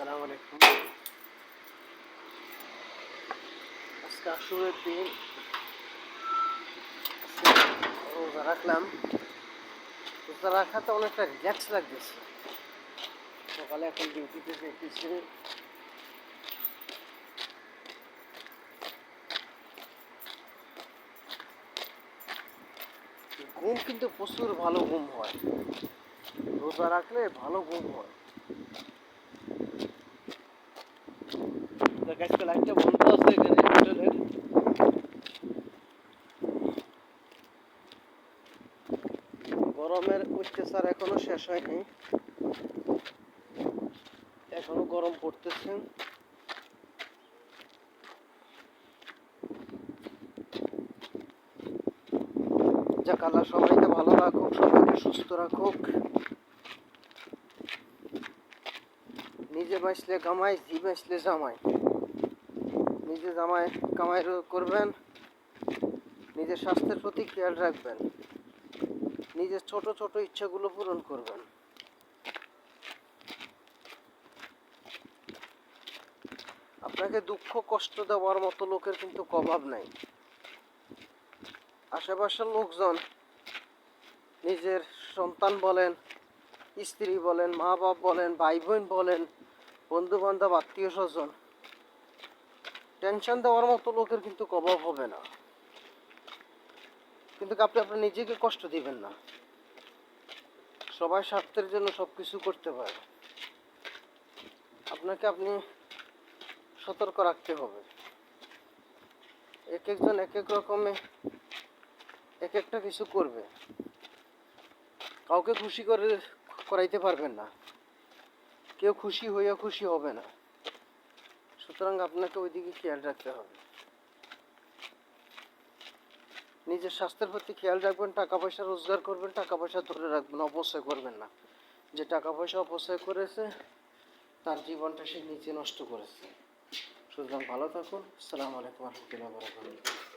আসসালামু আলাইকুম। আজকে আসুরের দিন। রোজা রাখলাম। রোজা রাখাতে অনেকটা রিল্যাক্স লাগতেছে। সকালে এখন ডিউটিতে যেতেছি ঘুম কিন্তু প্রচুর ভালো ঘুম হয়। রোজা রাখলে ভালো ঘুম হয়। আজকে লাইটটা বন্ধ আছে এখানে হোটেলের গরমের অত্যাচার এখনও শেষ হয়নি। এখনও গরম পড়তেছে। যাক, আল্লাহ সবাইকে ভালো রাখুক, সবাইকে সুস্থ রাখুক। নিজে বাঁচলে কামাই, জি বাঁচলে জামাই। নিজে জামাই কামাই করবেন, নিজের স্বাস্থ্যের প্রতি খেয়াল রাখবেন, নিজের ছোট ছোট ইচ্ছাগুলো পূরণ করবেন। আপনাকে দুঃখ কষ্ট দেওয়ার মতো লোকের কিন্তু অভাব নাই। আশেপাশের লোকজন নিজের সন্তান বলেন, স্ত্রী বলেন মা বাপ বলেন ভাই বোন বলেন বন্ধু বান্ধব আত্মীয় স্বজন টেনশন দেওয়ার মতো লোকের কিন্তু অভাব হবে না। কিন্তু আপনি আপনার নিজেকে কষ্ট দিবেন না। সবাই স্বার্থের জন্য সব কিছু করতে পারে। আপনাকে আপনি সতর্ক রাখতে হবে। এক একজন এক এক রকমে এক একটা কিছু করবে। কাউকে খুশি করে করাইতে পারবেন না। কেউ খুশি হইয়া খুশি হবে না। সুতরাং আপনাকে ওইদিকে খেয়াল রাখতে হবে। নিজের স্বাস্থ্যের প্রতি খেয়াল রাখবেন, টাকা পয়সা রোজগার করবেন, টাকা পয়সা ধরে রাখবেন, অপচয় করবেন না। যে টাকা পয়সা অপচয় করেছে, তার জীবনটা সে নিচে নষ্ট করেছে। সুতরাং ভালো থাকুন। আসসালামু আলাইকুম রহমতুল্লাহ বরকাতুহ।